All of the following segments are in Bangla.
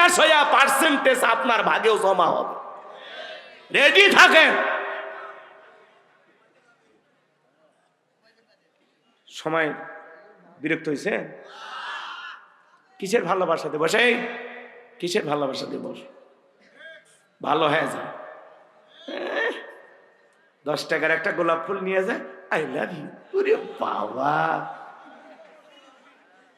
বিশ্বাস হইয়া পার্সেন্টেজ আপনার ভাগেও জমা হবে। রেডি থাকেন? সময় বিরক্ত হয়েছে কিসের ভালোবাসা দিবস এই কিসের ভালোবাসা দিবস ভালো হয়ে যায় দশ টাকার একটা গোলাপ ফুল নিয়ে যায় আই লাভ ইউ বাবা।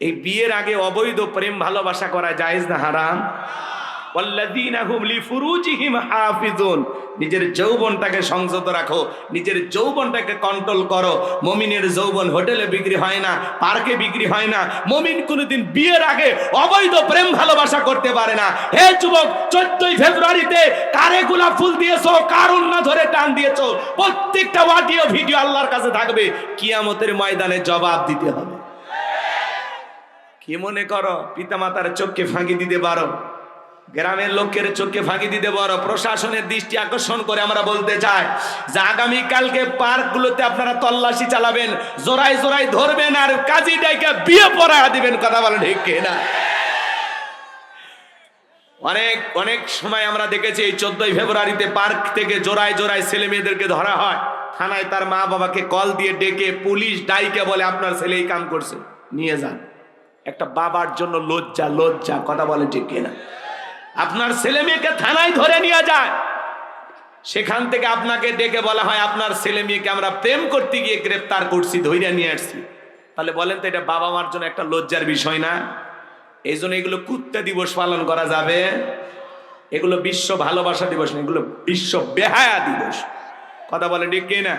এই বিয়ের আগে অবৈধ প্রেম ভালোবাসা করা জায়েজ না হারাম? নিজের যৌবনটাকে সংযত রাখো, নিজের যৌবনটাকে কন্ট্রোল করো। মমিনের যৌবন হোটেলে বিক্রি হয় না, পার্কে বিক্রি হয় না। মমিন কোনোদিন বিয়ের আগে অবৈধ প্রেম ভালোবাসা করতে পারে না। হে যুবক, চোদ্দই ফেব্রুয়ারিতে কারে গোলাপ ফুল দিয়েছ, কার না ধরে টান দিয়েছ? প্রত্যেকটা অডিও ভিডিও আল্লাহর কাছে থাকবে। কিয়ামতের ময়দানে জবাব দিতে হবে। কি মনে করো? পিতামাতার চোখকে ফাঁকি দিতে পারো? গ্রামের লোকের চোখকে ফাঁকি দিতে পারো? প্রশাসনের দৃষ্টি আকর্ষণ করে আমরা বলতে চাই যে আগামীকালকে পার্কগুলোতে আপনারা তল্লাশি চালাবেন, জোড়ায় জোড়ায় ধরবেন আর কাজী ডাইকে বিয়ে পড়া দিবেন, কথা বলেন ঠিক না অনেক অনেক সময় আমরা দেখেছি এই চোদ্দই ফেব্রুয়ারিতে পার্ক থেকে জোড়ায় জোড়ায় ছেলে মেয়েদেরকে ধরা হয়। থানায় তার মা বাবাকে কল দিয়ে ডেকে পুলিশ ডাইকে বলে, আপনার ছেলে এই কাম করছে, নিয়ে যান। একটা বাবার জন্য লজ্জা লজ্জা, কথা বলে ঠিক কিনা? আপনার ছেলে মেয়েকে থানায় ধরে নিয়ে যায়। সেখান থেকে আপনাকে ডেকে বলা হয়, আপনার ছেলে মেয়েকে আমরা প্রেম করতে গিয়ে গ্রেপ্তার করছি ধৈর্য নিয়ে আসছি। তাহলে বলেন তো, এটা বাবা মার জন্য একটা লজ্জার বিষয় না? এই জন্য এগুলো কুত্তা দিবস পালন করা যাবে। এগুলো বিশ্ব ভালোবাসা দিবস না, এগুলো বিশ্ব বেহায়া দিবস। কথা বলেন ঠিক কি না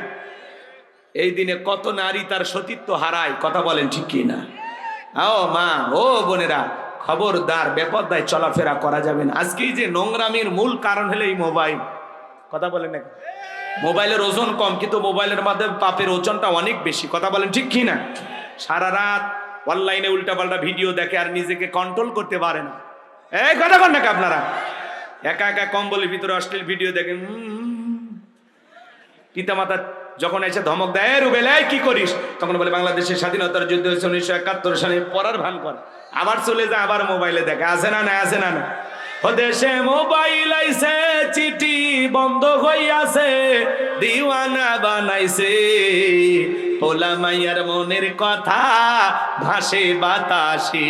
এই দিনে কত নারী তার সতীত্ব হারায়, কথা বলেন ঠিক কি না ও মা, ও বোনেরা, খবরদার বেপরদায় চলাফেরা করা যাবে না। আজকেই যে নোংরামির মূল কারণ হলো এই মোবাইল। কথা বলেন না মোবাইলের ওজন কম, কিন্তু মোবাইলের মাধ্যমে পাপের ওজনটা অনেক বেশি। কথা বলেন ঠিক কি না? সারা রাত অনলাইনে উল্টাপাল্টা ভিডিও দেখে আর নিজেকে কন্ট্রোল করতে পারে না। এই কথা কন নাকি আপনারা? একা একা কম্বলের ভিতরে অশ্লীল ভিডিও দেখেন পিতামাতা যখন এসে ধমক দেয় "এই রুবেল, এই কি করিস? তখন বলে, বাংলাদেশের স্বাধীনতার যুদ্ধ হয়েছে উনিশশো একাত্তর সালে পড়ার ভান করে। আবার চলে যায় আবার মোবাইলে দেখে। আছে না না আছে না না দেশে মোবাইল আইছে, চিঠি বন্ধ হইয়াছে, দিওয়ানা বানাইছে। পোলা মাইয়ার মনের কথা ভাসে বাতাসে।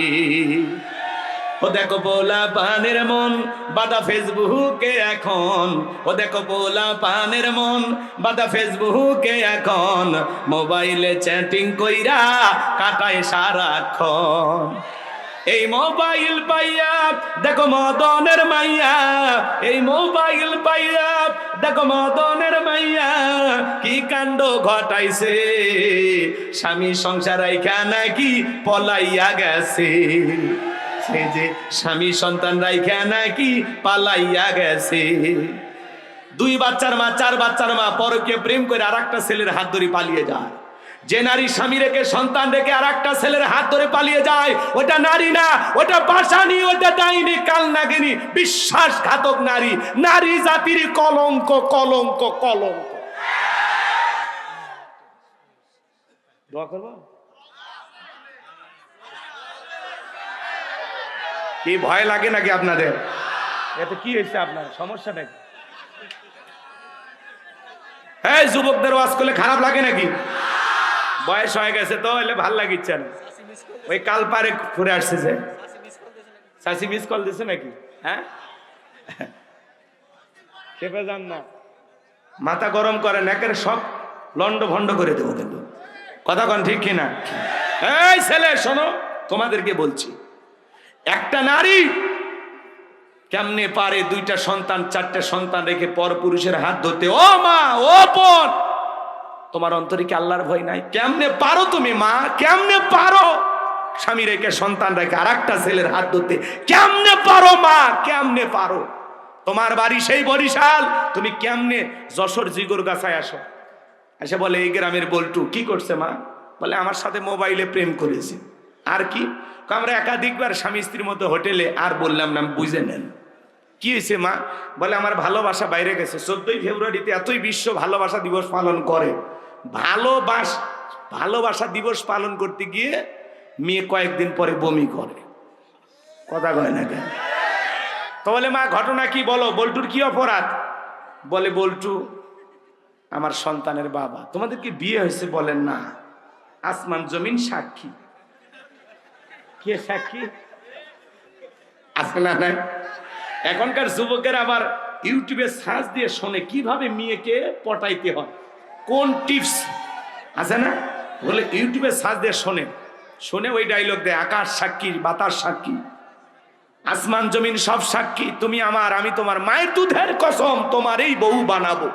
ও দেখো পোলা পানের মন, বাদা ফেসবুকে এখন। ও দেখো পোলা পানের মন, বাদা ফেসবুকে এখন। মোবাইলে চ্যাটিং কইরা কাটায় সারাক্ষণ। এই মোবাইল পাইয়া, দেখো মদনের মাইয়া। এই মোবাইল পাইয়া, দেখো মদনের মাইয়া। কি কাণ্ড ঘটাইছে? স্বামী সংসার আইখা নাকি পলাইয়া গেছে। সে যে স্বামী সন্তান রাইখা নাকি পালাইয়া গেছে। দুই বাচ্চার মা, চার বাচ্চার মা পরকে প্রেম করে আর একটা ছেলের হাত ধরে পালিয়ে যায়। যে নারী স্বামী রেখে, সন্তান রেখে আর একটা ছেলের হাত ধরে পালিয়ে যায়, ওটা নারী না, ওটা পাশানি ওটা ডাইনি, কাল নাগিনী, বিশ্বাসঘাতক নারী। নারী জাতির কলঙ্ক কলঙ্ক কলঙ্ক। দোয়া করব? কি ভয় লাগে নাকি আপনাদের? এতে কি হয়েছে আপনার? সমস্যা নাকি হ্যাঁ যুবকদের ওয়াজ করলে খারাপ লাগে নাকি? বয়স হয়ে গেছে তো এলে ভালো লাগিচ্ছে না। ওই কাল পারে ঘুরে আসছে যে। চাষি মিস কল দিছে নাকি? হ্যাঁ? চেপে যান না। মাথা গরম করে নাকের সব লন্ড ভন্ড করে দেবো কিন্তু। কথা কন ঠিক কিনা? এই ছেলে শোনো তোমাদেরকে বলছি। একটা নারী কেমনে পারে দুইটা সন্তান, চারটা সন্তান রেখে পর পুরুষের হাত ধরতে? ও মা, ও বোন! তোমার অন্তরে কি আল্লাহর ভয় নাই? কেমনে পারো তুমি মা? কেমনে পারো? স্বামী রেখে, সন্তান রেখে আর একটা ছেলের হাত ধরতে? কেমনে পারো মা? কেমনে পারো? তোমার বাড়ি সেই বরিশাল। তুমি কেমনে যশোর জিগর গাছায় আসো? এসে বলে, এই গ্রামের বল্টু, কি করছে মা? বলে, আমার সাথে মোবাইলে প্রেম করেছে। আর কি? আমরা একাধিকবার স্বামী স্ত্রীর মতো হোটেলে আর বললাম না বুঝে নেন। কি হয়েছে, মা? বলে, আমার ভালোবাসা বাইরে গেছে। চোদ্দই ফেব্রুয়ারিতে এতই বিশ্ব ভালোবাসা দিবস পালন করে। ভালোবাস, ভালোবাসা দিবস পালন করতে গিয়ে মেয়ে কয়েকদিন পরে বমি করে। কথা কয় না কেন? তো বলে, মা, ঘটনা কি বলো? বল্টুর কি অপরাধ? বলে, বল্টু, আমার সন্তানের বাবা। তোমাদের কি বিয়ে হয়েছে বলেন না? আসমান জমিন সাক্ষী। কে সাক্ষী আছে না নাই? এখনকার যুবকের আবার ইউটিউবে সার্চ দিয়ে শোনে কীভাবে মেয়েকে পটাইতে হয়। কোন টিপস? আছে না? বলে ইউটিউবে সার্চ দিয়ে শোনে। শোনে ওই ডায়লগ দেয়, আকাশ সাক্ষী, বাতাস সাক্ষী, আসমান জমিন সব সাক্ষী, তুমি আমার, আমি তোমার মায়ের দুধের কসম, তোমার এই বউ বানাবো।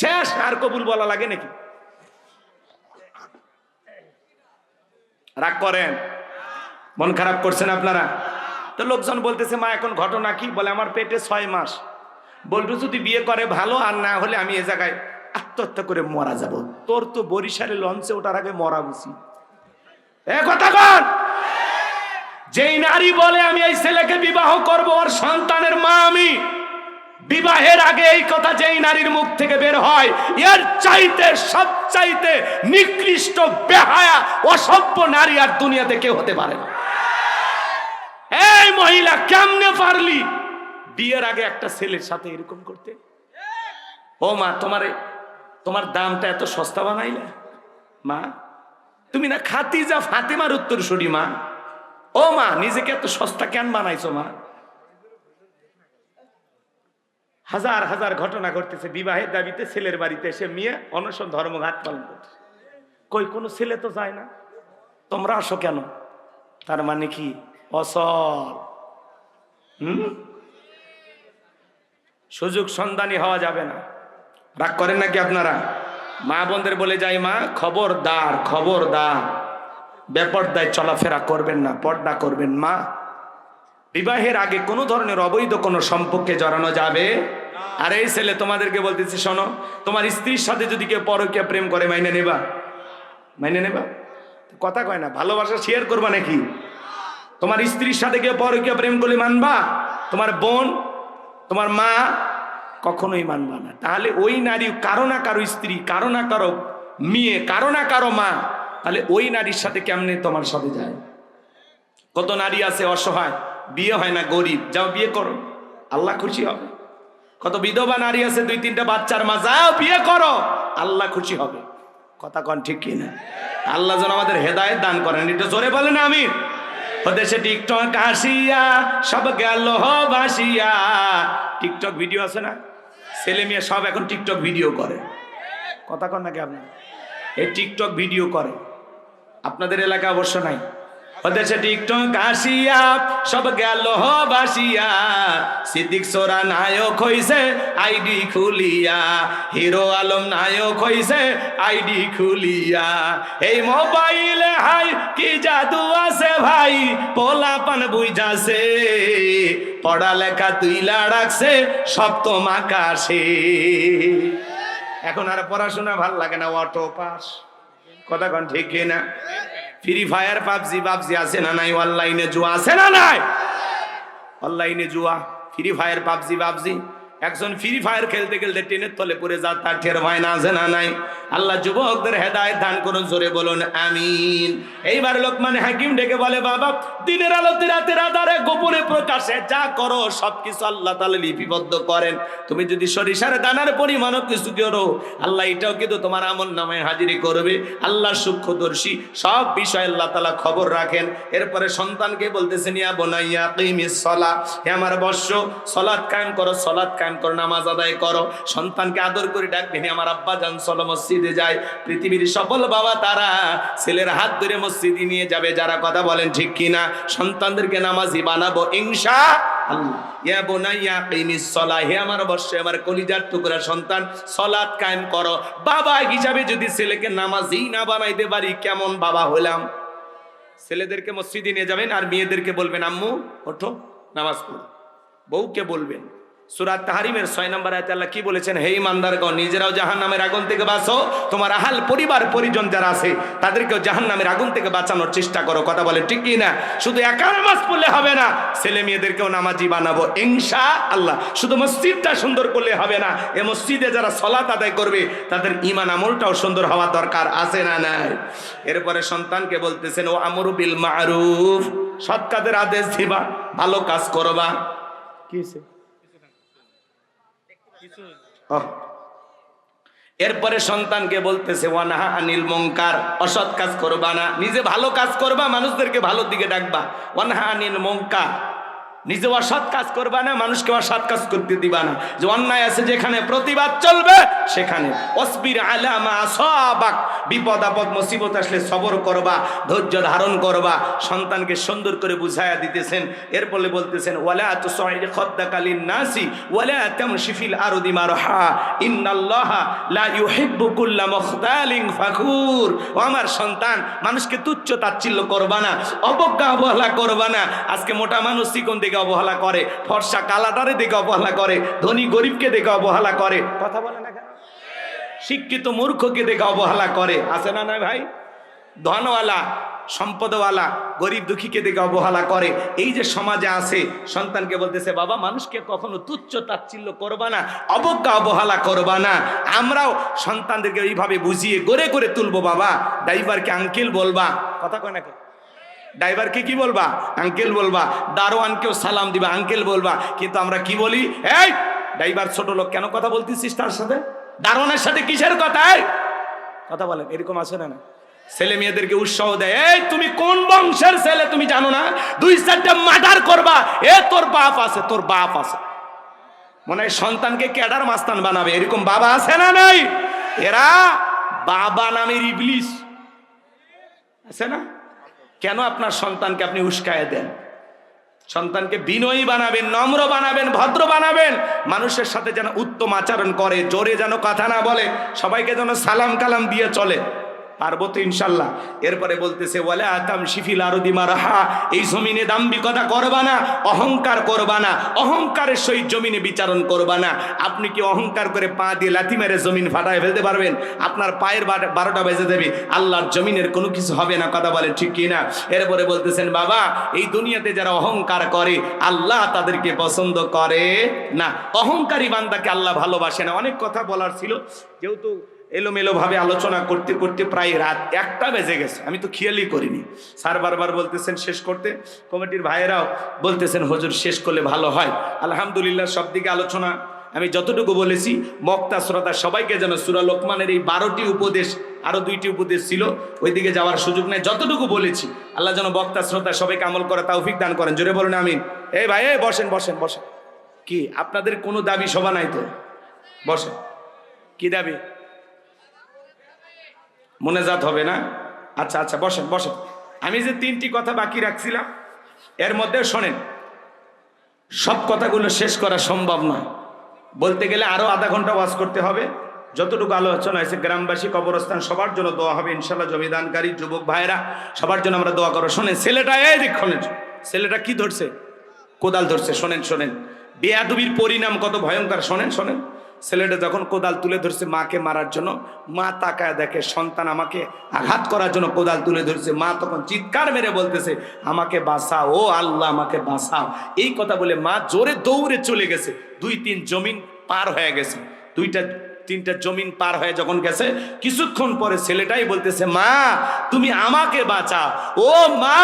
শেষ আর কবুল বলা লাগে নাকি? রাগ করেন। মন খারাপ করছেন আপনারা? তো লোকজন বলতেছে, মা, এখন ঘটনা কি? বলে, আমার পেটে ছয় মাস। বলটু যদি বিয়ে করে ভালো, আর না হলে আমি এ জায়গায় আত্মহত্যা করে মরা যাব। তোর তো বরিশালে লঞ্চে ওঠার আগে মরা কথা যেই নারী বলে, আমি এই ছেলেকে বিবাহ করব, ওর সন্তানের মা আমি। বিবাহের আগে এই কথা যেই নারীর মুখ থেকে বের হয়, এর চাইতে সব চাইতে নিকৃষ্ট বেহায়া, অসভ্য নারী আর দুনিয়াতে কেউ হতে পারে না। মহিলা কেমনে পারলি? বিয়ের আগে একটা ছেলের সাথে এরকম করতে? ও মা, তোমার তোমার দামটা এত সস্তা বানাইলে? মা, তুমি না খাতিজা ফাতেমার উত্তর শুনি মা? ও মা, নিজেকে এত সস্তা কেন বানাইছো, মা? হাজার হাজার ঘটনা ঘটতেছে, বিবাহের দাবিতে ছেলের বাড়িতে এসে মেয়ে অনশন ধর্মঘাত পালন করছে। কই, কোনো ছেলে তো যায় না? তোমরা আসো কেন? তার মানে কি? অসল। হুম? সুযোগ সন্ধানী হওয়া যাবে না। রাগ করেন নাকি আপনারা? মা বোনদের বলে যাই, মা, খবরদার খবরদার। বেপর্দায় চলাফেরা করবেন না, পর্দা করবেন মা। বিবাহের আগে কোনো ধরনের অবৈধ কোনো সম্পর্কে জড়ানো যাবে আর, এই ছেলে তোমাদেরকে বলতেছি, শোনো, তোমার স্ত্রীর সাথে যদি কেউ পরকে প্রেম করে, মাইনে নেবা? মাইনে নেবা? কথা কয় না, ভালোবাসা শেয়ার করবা নাকি? তোমার স্ত্রীর সাথে কেউ পরকে প্রেম করলে মানবা? তোমার বোন, তোমার মা কখনোই মানবা না। তাহলে ওই নারী কারও না কারও স্ত্রী, কারও না কারও মেয়ে, কারও না কারও মা, তাহলে ওই নারীর সাথে কেমনে তোমার সাথে যায়? কত নারী আছে অসহায়, বিয়ে হয় না, গরিব। যাও বিয়ে করো। আল্লাহ খুশি হবে। কত বিধবা নারী আছে, দুই, তিনটা বাচ্চার মা, যাও বিয়ে করো। আল্লাহ খুশি হবে। কথা কন ঠিক কিনা? আল্লাহ যেন আমাদের হেদায়ত দান করেন। এটা জোরে বলেন আমি দেশে টিকটক আসিয়া, সব গেল বাসিয়া টিকটক ভিডিও আছে না? ছেলে মেয়ে সব এখন টিকটক ভিডিও করে। কথা কন নাকি আপনার? এই টিকটক ভিডিও করে। আপনাদের এলাকা অবশ্য নাই। ওদেশে টিকটক আসিয়া সব গেল বাসিয়া সিদ্দিক সোরা নায়ক হইছে, আইডি খুলিয়া। হিরো আলম নায়ক হইছে, আইডি খুলিয়া। এই মোবাইলে হাই, কি জাদু আছে ভাই? পোলাপান বুঝাছে। পড়ালেখা তুইলা রাখছে, সপ্তম আকাশে। এখন আর পড়াশোনা ভালো লাগে না, অটো পাস। কথা ঠিক না ফ্রি ফায়ার, পাবজি পাবজি আছে না নাই? অনলাইনে জুয়া আছে না নাই? অনলাইনে জুয়া, ফ্রি ফায়ার, পাবজি পাবজি একজন ফ্রি ফায়ার খেলতে খেলতে ট্রেনের তলে পড়ে যা তার ঠের ভয় না আছে না নাই। আল্লাহ যুবকদের হেদায়ত দান করুন, জোরে বলুন, আমিন। এইবার লোকমান হাকিম ডেকে বলে, বাবা, দিনের আলোতে রাতের আধারে গোপনে প্রকাশে যা করো, সবকিছু আল্লাহ তাআলা লিপিবদ্ধ করেন। তুমি যদি সরিষার দানার পরিমাণও কিছু করো, আল্লাহ এটাও কিন্তু তোমার আমল নামে হাজিরি করবে। আল্লাহ সূক্ষ্মদর্শী, সব বিষয় আল্লাহ তাআলা খবর রাখেন। এরপরে সন্তানকে বলতেছেন, ইয়া বোনাইয়া কিমিস সলা হে আমার বর্ষ সলাৎ কায়েম করো সলাৎ কায়েম করো, নামাজ আদায় করো। সন্তানকে আদর করে ডাকবেন আমার আব্বা জান চলো মসজিদে যায় পৃথিবীর সফল বাবা তারা ছেলের হাত ধরে মসজিদে নিয়ে যাবে, যারা কথা বলেন ঠিক কিনা? সন্তানদেরকে নামাজি বানাবো নামাজি না পারি, কেমন বাবা হলাম? ছেলেদেরকে মসজিদে নিয়ে যাবেন আর মেয়েদেরকে বলবেন, আম্মু, ওঠো, নামাজ পড়ো। বউকে বলবেন সুরাত তাহারিমের ছয় নম্বর আয়তে আল্লাহ কি বলেছেন? হে ইমানদারগণ, নিজেরাও জাহান নামের আগুন থেকে বাঁচো। তোমার আহাল পরিবার, পরিজন যারা আছে, তাদেরকেও জাহান নামের আগুন থেকে বাঁচানোর চেষ্টা করো। কথা বলে ঠিক না? শুধু একা নামাজ পড়লে হবে না, ছেলে মেয়েদেরকেও নামাজি বানাবো। ইনশা আল্লাহ শুধু মসজিদটা সুন্দর করলে হবে না, এ মসজিদে যারা সলাত আদায় করবে, তাদের ইমান আমলটাও সুন্দর হওয়া দরকার আছে না নাই? এরপরে সন্তানকে বলতেছেন, ও আমরু বিল মারুফ। সৎ কাজের আদেশ দিবা, ভালো কাজ করবা। কি। এরপরে সন্তানকে বলতেছে, ওয়ানাহা আনিল মঙ্কার অসৎ কাজ করবা না। নিজে ভালো কাজ করবা, মানুষদেরকে ভালোর দিকে ডাকবা। ওয়ানাহা আনিল মঙ্কার নিজে অসৎ কাজ করবা না, মানুষকে অসৎ কাজ করতে দিবা না। যে অন্যায় আছে যেখানে প্রতিবাদ চলবে, সেখানে অসবির আলামা সবাক বিপদ আপদ, মুসিবত আসলে সবর করবা, ধৈর্য ধারণ করবা। সন্তানকে সুন্দর করে বুঝায়া দিতেছেন। এরপরে বলতেছেন, ওয়ালা তুসাইদ খদ্দাকালিন নাসি ওয়ালা তামশি ফিল আরদি মারহা। ইন্নাল্লাহা লা ইউহিব্বু কুল্লা মুখতালিন ফাখুর। ও আমার সন্তান, মানুষকে তুচ্ছ তাচ্ছিল্য করবা না, অবজ্ঞা অবহেলা করবা না। আজকে মোটা মানুষ চিকন দিকে অবহেলা করে, ফর্সা কালাটারে দিকে অবহেলা করে, ধনী গরিবকে দেখে অবহেলা করে। কথা বলে না কেন শিক্ষিত মূর্খকে দেখে অবহেলা করে। আছে না না ভাই? ধনওয়ালা, সম্পদওয়ালা, গরিব দুঃখীকে দেখে অবহেলা করে। এই যে সমাজে আছে, সন্তানকে বলতেছে, বাবা, মানুষকে কখনো তুচ্ছ তাচ্ছিল্য করবা না, অবজ্ঞা অবহেলা করবা না। আমরাও সন্তানদেরকে এইভাবে বুঝিয়ে গড়ে করে তুলবো, বাবা। ড্রাইভারকে আঙ্কেল বলবা। কথা কয় নাকি ড্রাইভারকে কি বলবা? আঙ্কেল বলবা। দারোয়ানকেও সালাম দিবা আঙ্কেল বলবা। কিন্তু আমরা কি বলি? এই ড্রাইভার ছোট লোক, কেন কথা বলতেছিস তার সাথে? দারোয়ানের সাথে কিসের কথা? কথা বলেন, এরকম আছে না না? ছেলে মেয়েদেরকে উৎসাহ দেয়, এই, তুমি কোন বংশের ছেলে তুমি জানো না? দুই চারটা মার্ডার করবা। এ, তোর বাপ আছে, তোর বাপ আছে। মনে হয় সন্তানকে ক্যাডার মাস্তান বানাবে, এরকম বাবা আছে না নাই? এরা বাবা নামের ইবলিশ আছে না? কেন আপনার সন্তানকে আপনি উস্কায় দেন? সন্তানকে বিনয়ী বানাবেন, নম্র বানাবেন, ভদ্র বানাবেন। মানুষের সাথে যেন উত্তম আচরণ করে, জোরে যেন কথা না বলে, সবাইকে যেন সালাম কালাম দিয়ে চলে। পারব তো ইনশাল্লাহ। এরপরে বলতেছে বলে আতাম শিফিল আরদি মারাহা। এই জমিনে দাম্বিকতা করবা না, অহংকার করবা না, অহংকারের সহিত জমিনে বিচারণ করবা না। আপনি কি অহংকার করে পা দিয়ে লাথি মেরে জমিন ফাটায় ফেলতে পারবেন? আপনার পায়ের বারো- বারোটা বেজে দেবে আল্লাহর জমিনের কোনো কিছু হবে না, কথা বলে ঠিক কি না? এরপরে বলতেছেন, বাবা, এই দুনিয়াতে যারা অহংকার করে, আল্লাহ তাদেরকে পছন্দ করে না। অহংকারী বান্দাকে আল্লাহ ভালোবাসে না। অনেক কথা বলার ছিল, যেহেতু এলোমেলো ভাবে আলোচনা করতে করতে প্রায় রাত একটা বেজে গেছে। আমি তো খেয়ালই করিনি। স্যার বারবার বলতেছেন শেষ করতে। কমিটির ভাইয়েরাও বলতেছেন, হজুর, শেষ করলে ভালো হয়। আলহামদুলিল্লাহ, সব দিকে আলোচনা। আমি যতটুকু বলেছি, মক্তা শ্রোতা সবাইকে যেন সুরা লোকমানের এই বারোটি উপদেশ, আরও দুইটি উপদেশ ছিল, ওইদিকে যাওয়ার সুযোগ নেই। যতটুকু বলেছি, আল্লাহ যেন বক্তা শ্রোতা সবাইকে আমল করা তৌফিক দান করেন। জোরে বলুন, আমিন। এই ভাই, এই বসেন বসেন বসেন। কি, আপনাদের কোনো দাবি সভা নাই তো? বসেন। কি দাবি? মোনাজাত হবে না? আচ্ছা আচ্ছা বসেন বসেন। আমি যে তিনটি কথা বাকি রাখছিলাম, এর মধ্যে শোনেন, সব কথাগুলো শেষ করা সম্ভব নয়। বলতে গেলে আরও আধা ঘণ্টা ওয়াজ করতে হবে। যতটুকু আলোচনা হয়েছে, গ্রামবাসী, কবরস্থান, সবার জন্য দোয়া হবে ইনশাল্লাহ জমিদানকারী, যুবক ভাইরা সবার জন্য আমরা দোয়া করো শোনেন, ছেলেটা এই দেখুন ছেলেটা কি ধরছে? কোদাল ধরছে, শোনেন শোনেন। বেয়াদুবির পরিণাম কত ভয়ঙ্কর, শোনেন শোনেন। ছেলেটা যখন কোদাল তুলে ধরছে মাকে মারার জন্য, মা তাকায় দেখে সন্তান আমাকে আঘাত করার জন্য কোদাল তুলে ধরছে। মা তখন চিৎকার মেরে বলতেছে, আমাকে বাঁচাও, ও আল্লাহ, আমাকে বাঁচাও। এই কথা বলে মা জোরে দৌড়ে চলে গেছে। দুই তিন জমিন পার হয়ে গেছে। দুইটা তিনটা জমিন পার হয়ে যখন গেছে, কিছুক্ষণ পরে ছেলেটাই বলতেছে, মা, তুমি আমাকে বাঁচাও। ও মা,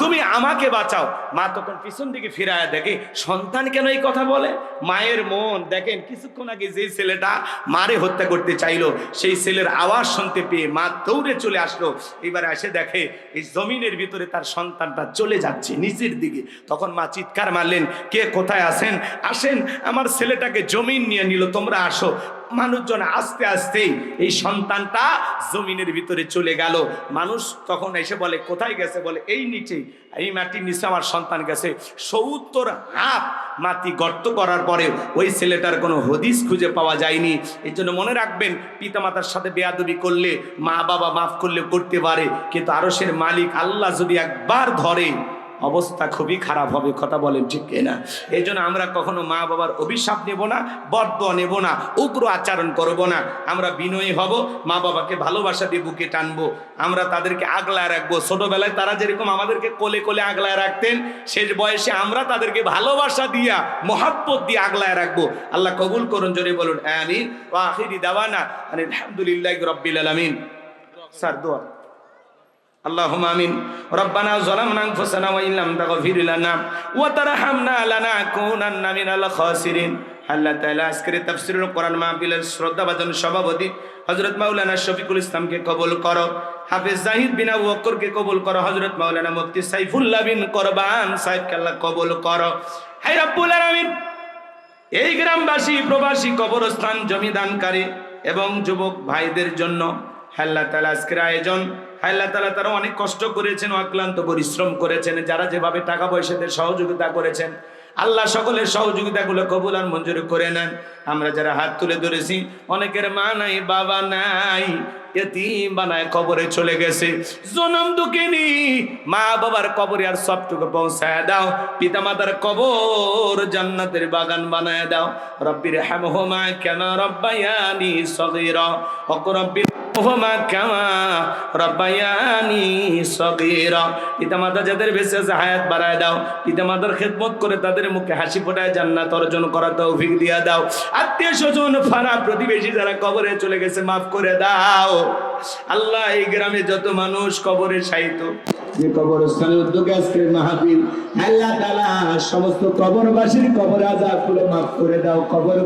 তুমি আমাকে বাঁচাও। মা তখন পিছন দিকে ফিরায় দেখে, সন্তান কেন এই কথা বলে? মায়ের মন, দেখেন, কিছুক্ষণ আগে যে ছেলেটা মারে হত্যা করতে চাইলো, সেই ছেলের আওয়াজ শুনতে পেয়ে মা দৌড়ে চলে আসলো। এবারে এসে দেখে, এই জমিনের ভিতরে তার সন্তানটা চলে যাচ্ছে নিচের দিকে। তখন মা চিৎকার মারলেন, কে কোথায় আসেন আসেন, আমার ছেলেটাকে জমিন নিয়ে নিল, তোমরা আসো। মানুষজন আস্তে আস্তেই এই সন্তানটা জমিনের ভিতরে চলে গেল। মানুষ তখন এসে বলে, কোথায় গেছে? বলে, এই নিচে। এই মাটির নিচে আমার সন্তান গেছে। সত্তর হাত মাটি গর্ত করার পরে ওই ছেলেটার কোনো হদিস খুঁজে পাওয়া যায়নি। এই জন্য মনে রাখবেন, পিতামাতার সাথে বেয়াদবি করলে মা বাবা মাফ করলে করতে পারে, কিন্তু আরসের মালিক আল্লাহ যদি একবার ধরে অবস্থা খুবই খারাপ হবে, কথা বলেন ঠিক কিনা? এই জন্য আমরা কখনো মা বাবার অভিশাপ নেব না বদ্ধ নেব না, উগ্র আচরণ করব না। আমরা বিনয়ী হব, মা বাবাকে ভালোবাসা দিয়ে বুকে টানবো। আমরা তাদেরকে আগলায় রাখব। ছোটবেলায় তারা যেরকম আমাদেরকে কোলে কোলে আগলায় রাখতেন, শেষ বয়সে আমরা তাদেরকে ভালোবাসা দিয়া, মহাব্বত দিয়ে আগলায় রাখব। আল্লাহ কবুল করুন, জোরে বলুন, আমিন। ও আখিরি দাওয়ানা আলহামদুলিল্লাহ রব্বিল আলামিন। স্যার, দোয়া। اللهم امين ربنا ظلمنا انفسنا وان لم تغفر لنا وترحمنا لنكونن من الخاسرين আল্লাহ তাআলা আজকের তাফসীরুল কোরআন মাহফিলের শ্রদ্ধাভাজন সভাপতি হযরত মাওলানা শফিকুল ইসলামকে কবুল করো হাফেজ জাহিদ বিন আবু বকরকে কবুল করো হযরত মাওলানা মুফতি সাইফুল্লাহ বিন কোরবান সাহেবকে আল্লাহ কবুল করো হে রব্বুল আলামিন এই গ্রামবাসী প্রবাসী কবরস্থান জমিদানকারী এবং যুবক ভাইদের জন্য হাল্লা তালা আজকের আয়োজন হাল্লা তালা তারা অনেক কষ্ট করেছেন অক্লান্ত পরিশ্রম করেছেন, যারা যেভাবে টাকা পয়সাদের সহযোগিতা করেছেন, আল্লাহ সকলের সহযোগিতাগুলো কবুল আর মঞ্জুর করে নেন। আমরা যারা হাত তুলে ধরেছি, অনেকের মা নাই, বাবা নাই কবরে চলে গেছে। জনম দুঃখিনী মা বাবার কবরে আর সবটুকু পৌঁছায় দাও। পিতা মাতার কবর জান্নাতের বাগান বানায় দাও। রব্বির হামহুমা কেন রব্বায়ানি সগীরা। হক রব্বির হামহুমা কামা রব্বায়ানি যাদের হায়াত বাড়ায় দাও। করে তাদের মুখে হাসি ফোটায় অর্জন করা দাও। আত্মীয় স্বজন প্রতিবেশী চলে গেছে, মাফ করে দাও। আল্লাহ এই গ্রামে যত মানুষ কবরে সাহিত্য যে কবরস্থানের উদ্যোগে আজকের মাহফিল, আল্লাহ তাআলা সমস্ত কবরবাসীর কবর আজাব মাফ করে দাও। কবর